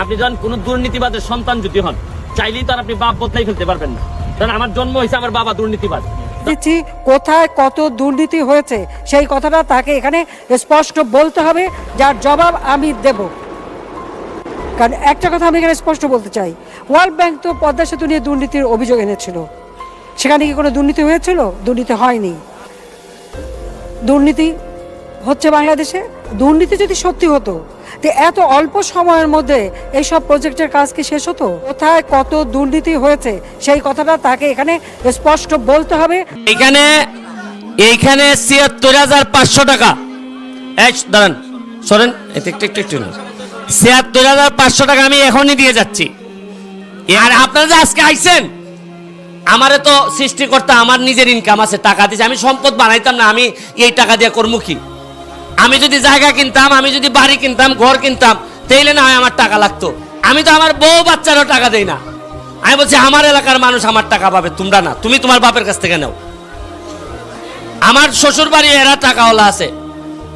আপনি যখন কোনো দুর্নীতিবাদের সন্তান যদি হন, চাইলেই তো আপনি বাপ বদলাই ফেলতে পারবেন না। কারণ আমার জন্ম হয়েছে আমার বাবা দুর্নীতিবাদ দিচ্ছি, কোথায় কত দুর্নীতি হয়েছে, সেই কথাটা তাকে এখানে স্পষ্ট বলতে হবে, যার জবাব আমি দেব। কারণ একটা কথা আমি এখানে স্পষ্ট বলতে চাই। ওয়ার্ল্ড ব্যাংক তো পদ্মা সেতু নিয়ে দুর্নীতির অভিযোগ এনেছিল। সেখানে কি কোনো দুর্নীতি হয়েছিল? দুর্নীতি হয়নি। দুর্নীতি হচ্ছে বাংলাদেশে, দুর্নীতি যদি সত্যি হতো, তো এত অল্প সময়ের মধ্যে এইসব প্রজেক্টের কাজ কি শেষ হতো? কোথায় কত দুর্নীতি হয়েছে? সেই কথাটা তাকে এখানে স্পষ্ট বলতে হবে। এখানে এইখানে ছিয়াত্তর হাজার পাঁচশো টাকা। এই, দাঁড়ান, সরেন, একটু একটু একটু ছিয়াত্তর হাজার পাঁচশো টাকা আমি এখনই দিয়ে যাচ্ছি। আর আপনারা যে আজকে আইছেন, আমারে তো সৃষ্টিকর্তা আমার নিজের ইনকাম আছে, টাকা দিয়েছে আমি সম্পদ বানাইতাম না, আমি এই টাকা দিয়ে করব কি? আমি যদি জায়গা কিনতাম, আমি যদি বাড়ি কিনতাম, ঘর কিনতাম, তাইলে না হয় আমার টাকা লাগতো। আমি তো আমার বউ বাচ্চারও টাকা দেই না। আমি বলছি, আমার এলাকার মানুষ আমার টাকা পাবে, তোমরা না, তুমি তোমার বাপের কাছ থেকে নাও। আমার শ্বশুর বাড়ি এরা টাকাওয়ালা আছে।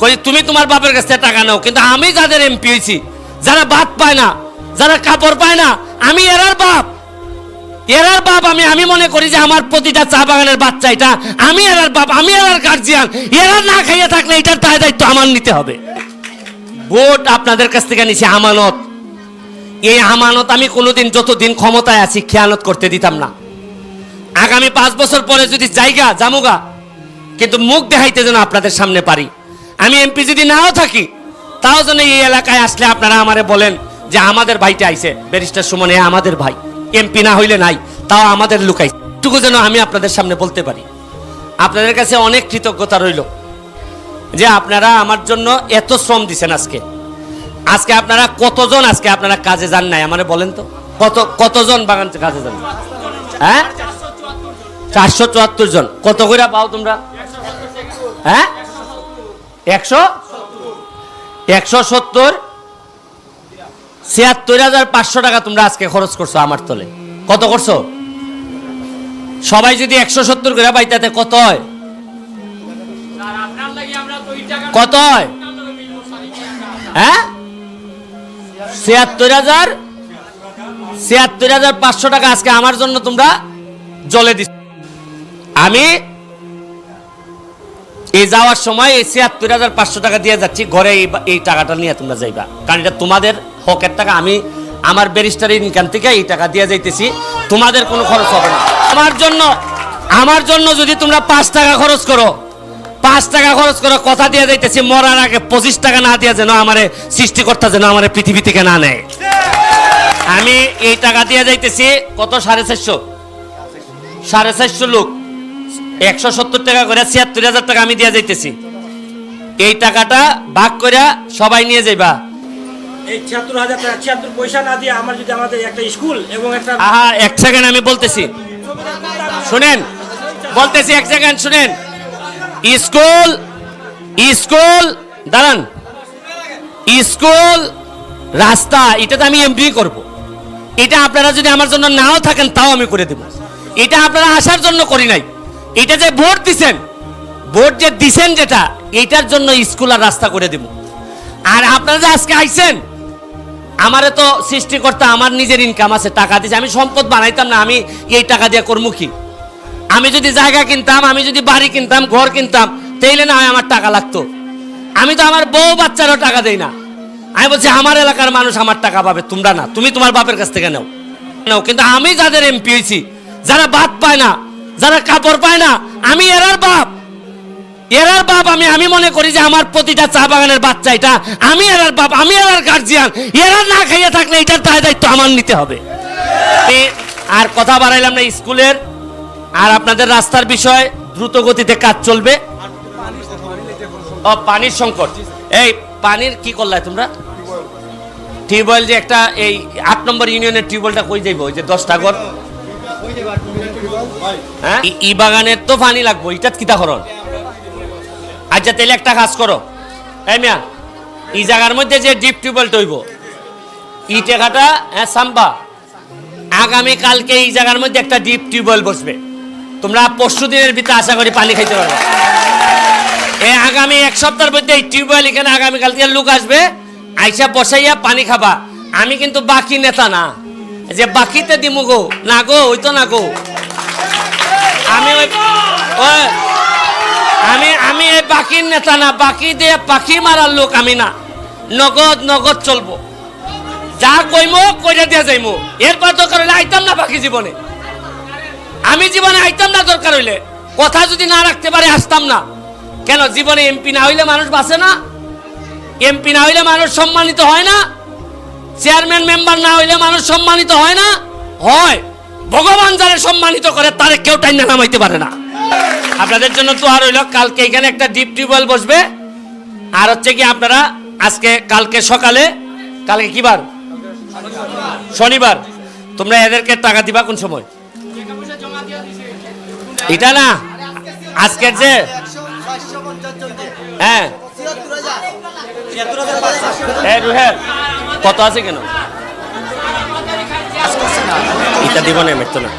কই, তুমি তোমার বাপের কাছ থেকে টাকা নাও। কিন্তু আমি যাদের এমপি হয়েছি যারা ভাত পায় না, যারা কাপড় পায় না, আমি এরার বাপ। এরার বাপ আমি আমি মনে করি যে আমার প্রতিটা চা বাগানের বাচ্চা এটা। আমি এরার বাপ, আমি এরার গার্জিয়ান এরা না খাইয়ে থাকলে এটার দায় দায়িত্ব আমার নিতে হবে। ভোট আপনাদের কাছ থেকে নিছি আমানত। এই আমানত আমি কোনোদিন যতদিন ক্ষমতায় আছি খেয়ানত করতে দিতাম না। আগামী পাঁচ বছর পরে যদি জায়গা, জামুগা, কিন্তু মুখ দেখাইতে যেন আপনাদের সামনে পারি। আমি এমপি যদি নাও থাকি, তাও যেন এই এলাকায় আসলে আপনারা আমারে বলেন যে আমাদের ভাইটা আইছে, ব্যারিস্টার সুমন, এ আমাদের ভাই। এমপি না হইলে নাই, তাও আমাদের লুকাই। টুকু যেন আমি আপনাদের সামনে বলতে পারি। আপনাদের কাছে অনেক কৃতজ্ঞতা রইল যে আপনারা আমার জন্য এত শ্রম দিছেন আজকে। আজকে আপনারা কতজন আজকে আপনারা কাজে যান নাই, আমারে বলেন তো। কত, কতজন বাগান কাজে যান? হ্যাঁ? চারশো চুয়াত্তর জন। কত করে পাও তোমরা? হ্যাঁ? একশো? একশো সত্তর। ছিয়াত্তর হাজার পাঁচশো টাকা তোমরা আজকে খরচ করছ আমার তলে। কত করছ? সবাই যদি একশো সত্তর করে পাই তাতে কত হয়? কত হয়? হ্যাঁ? ছিয়াত্তর হাজার? ছিয়াত্তর হাজার পাঁচশো টাকা আজকে আমার জন্য তোমরা জলে দিচ্ছ আমি এই যাওয়ার সময় এই ছিয়াত্তর হাজার পাঁচশো টাকা দিয়ে যাচ্ছি, ঘরে এই এই টাকাটা নিয়ে তোমরা যাইবা। কারণ এটা তোমাদের হকের টাকা আমি আমার ব্যারিস্টার ইনকাম থেকে এই টাকা দিয়ে যাইতেছি, তোমাদের কোনো খরচ হবে না। আমার জন্য আমার জন্য যদি তোমরা পাঁচ টাকা খরচ করো, পাঁচ টাকা খরচ করো কথা দিয়ে যাইতেছি, মরার আগে পঁচিশ টাকা না দিয়ে যেন আমার সৃষ্টিকর্তা যেন আমার পৃথিবী থেকে না নেয়। আমি এই টাকা দিয়ে যাইতেছি, কত? সাড়ে চারশো। সাড়ে চারশো লোক। একশো সত্তর টাকা করে ছিয়াত্তর হাজার টাকা আমি দিয়ে যাইতেছি। এই টাকাটা ভাগ করে সবাই নিয়ে যাইবা। সেকেন্ড আমি বলতেছি। বলতেছি এক সেকেন্ড স্কুল স্কুল, দাঁড়ান। স্কুল, রাস্তা আমি এটা আপনারা যদি আমার জন্য নাও থাকেন, তাও আমি করে দেব। এটা আপনারা আসার জন্য করি নাই। এটা যে ভোট দিছেন, ভোট যে দিছেন যেটা, এটার জন্য স্কুল আর রাস্তা করে দেব। আর আপনারা যে আজকে আইছেন আমারে তো সৃষ্টিকর্তা আমার নিজের ইনকাম আছে, টাকা দিয়েছে আমি সম্পদ বানাইতাম না, আমি এই টাকা দিয়ে করব কি? আমি যদি জায়গা কিনতাম, আমি যদি বাড়ি কিনতাম, ঘর কিনতাম, তাইলে না আমার টাকা লাগতো। আমি তো আমার বউ বাচ্চারও টাকা দেই না। আমি বলছি, আমার এলাকার মানুষ আমার টাকা পাবে, তোমরা না, তুমি তোমার বাপের কাছ থেকে নাও। নাও, কিন্তু আমি যাদের এমপি হয়েছি যারা ভাত পায় না, যারা কাপড় পায় না, আমি এরার বাপ। এরার বাপ আমি আমি মনে করি যে আমার প্রতিটা চা বাগানের বাচ্চা এটা। আমি এরার বাপ, আমি এরার গার্জিয়ান এরা না খাইয়ে থাকলে এটার দায় দায়িত্ব আমার নিতে হবে। আর কথা বাড়াইলাম না স্কুলের। আর আপনাদের রাস্তার বিষয়, দ্রুত গতিতে কাজ চলবে। ও, পানির সংকট। এই, পানির কি করলাই তোমরা? টিউবওয়েল যে একটা, এই আট নম্বর ইউনিয়নের টিউবওয়েলটা কই যাইব? ওই যে দশটা ঘর হ্যাঁ? ই- বাগানের তো পানি লাগবো এটা কিতা করন আচ্ছা তাহলে একটা কাজ করো। এই মিয়া, এই জায়গার মধ্যে যে ডিপ টিউবওয়েল তৈব ই টেকাটা হ্যাঁ সাম্বা। আগামী কালকে এই জায়গার মধ্যে একটা ডিপ টিউবওয়েল বসবে। তোমরা পরশু দিনের ভিতরে আশা করি পানি খাইতে পারবে। এ আগামী এক সপ্তাহের মধ্যে এই টিউবওয়েল এখানে আগামী কাল থেকে লোক আসবে, আইসা বসাইয়া পানি খাবা। আমি কিন্তু বাকি নেতা না। যে বাকিতে দিমু গো, না গো, ওই তো না গো। আমি ওই- আমি আমি এই বাকির নেতা না, বাকি দিয়ে পাখি মারার লোক আমি না। নগদ নগদ চলবো। যা কইমো, কইরা দিয়া যাইমো। এরপর দরকার হইলে আইতাম না বাকি জীবনে আমি জীবনে আইতাম না দরকার হইলে কথা যদি না রাখতে পারে আসতাম না। কেন জীবনে এমপি না হইলে মানুষ বাঁচে না? এমপি না হইলে মানুষ সম্মানিত হয় না? চেয়ারম্যান মেম্বার না হইলে মানুষ সম্মানিত হয় না? হয়। ভগবান যারা সম্মানিত করে, তারে কেউ টাইনা নামাইতে পারে না। আপনাদের জন্য তো আর হইল, কালকে এখানে একটা ডিপ টিউবওয়েল বসবে। আর হচ্ছে কি আপনারা আজকে, কালকে সকালে, কালকে কি বার? শনিবার। তোমরা এদেরকে টাকা দিবা কোন সময়? এটা না, আজকের যে হ্যাঁ। কত আছে কেন? এটা দিব না মেটতো না।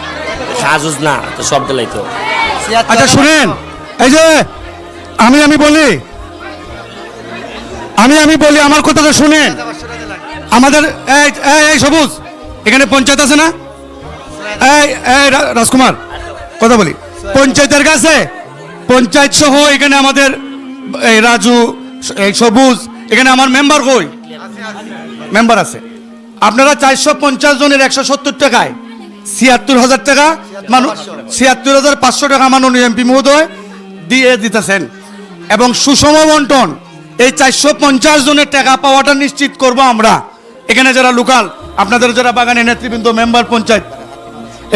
সাজুজ না, তো সব দিলাই তো। আচ্ছা শুনেন এই যে আমি আমি বলি আমি আমি বলি আমার কথাটা শুনেন। আমাদের এই সবুজ এখানে পঞ্চায়েত আছে না? এই এই রাজকুমার কথা বলি। পঞ্চায়েতের কাছে পঞ্চায়েত সহ এখানে আমাদের এই রাজু এই সবুজ এখানে আমার মেম্বার কই? মেম্বার আছে। আপনারা চারশো পঞ্চাশ জনের একশো সত্তর টাকায় ছিয়াত্তর হাজার টাকা মানুষ ছিয়াত্তর হাজার পাঁচশো টাকা মাননীয় এমপি মহোদয় দিয়ে দিতেছেন। এবং সুষম বন্টন, এই চারশো পঞ্চাশ জনের টাকা পাওয়াটা নিশ্চিত করব আমরা। এখানে যারা লোকাল, আপনাদের যারা বাগানের নেতৃবৃন্দ, মেম্বার, পঞ্চায়েত,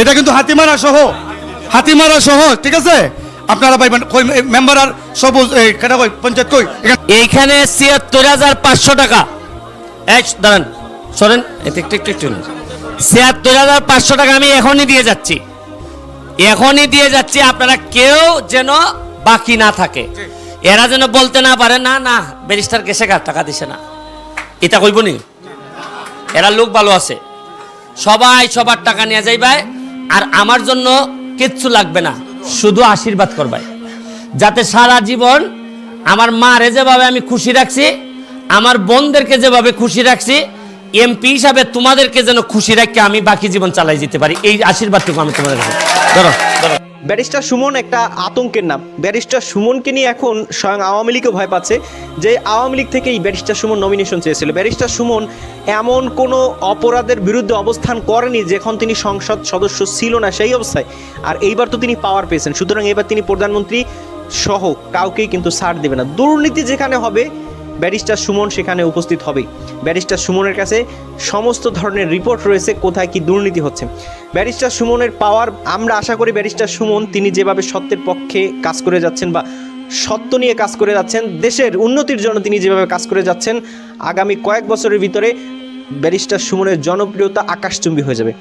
এটা কিন্তু হাতিমারা সহ হাতিমারা সহ, ঠিক আছে? আপনারা পাইবেন মেম্বার আর সবুজ কই, পঞ্চায়েত কই? এইখানে ছিয়াত্তর হাজার পাঁচশো টাকা। এক দাঁড়ান একটু একটু একটু ছিয়াত্তর হাজার পাঁচশো টাকা আমি এখনই দিয়ে যাচ্ছি। এখনই দিয়ে যাচ্ছি আপনারা কেউ যেন বাকি না থাকে। এরা যেন বলতে না পারে না না ব্যারিস্টার কেসে কার টাকা দিছে না। এটা কইব নি? এরা লোক ভালো আছে। সবাই সবার টাকা নিয়ে যাইবাই আর আমার জন্য কিচ্ছু লাগবে না। শুধু আশীর্বাদ করবাই যাতে সারা জীবন আমার মারে যেভাবে আমি খুশি রাখছি আমার বোনদেরকে যেভাবে খুশি রাখছি এমপি হিসাবে তোমাদেরকে যেন খুশি রাখতে আমি বাকি জীবন চালাই যেতে পারি, এই আশীর্বাদটুকু আমি তোমাদের ধরো ধরো। ব্যারিস্টার সুমন একটা আতঙ্কের নাম। ব্যারিস্টার সুমনকে নিয়ে এখন স্বয়ং আওয়ামী লীগও ভয় পাচ্ছে যে আওয়ামী লীগ থেকেই ব্যারিস্টার সুমন নমিনেশন চেয়েছিল। ব্যারিস্টার সুমন এমন কোনো অপরাধের বিরুদ্ধে অবস্থান করেনি যখন তিনি সংসদ সদস্য ছিল না সেই অবস্থায়। আর এইবার তো তিনি পাওয়ার পেয়েছেন। সুতরাং এবার তিনি প্রধানমন্ত্রী সহ কাউকেই কিন্তু ছাড় দেবে না। দুর্নীতি যেখানে হবে ব্যারিস্টার সুমন সেখানে উপস্থিত হবে। ব্যারিস্টার সুমনের কাছে সমস্ত ধরনের রিপোর্ট রয়েছে, কোথায় কি দুর্নীতি হচ্ছে। ব্যারিস্টার সুমনের পাওয়ার, আমরা আশা করি ব্যারিস্টার সুমন তিনি যেভাবে সত্যের পক্ষে কাজ করে যাচ্ছেন বা সত্য নিয়ে কাজ করে যাচ্ছেন, দেশের উন্নতির জন্য তিনি যেভাবে কাজ করে যাচ্ছেন, আগামী কয়েক বছরের ভিতরে ব্যারিস্টার সুমনের জনপ্রিয়তা আকাশচুম্বী হয়ে যাবে।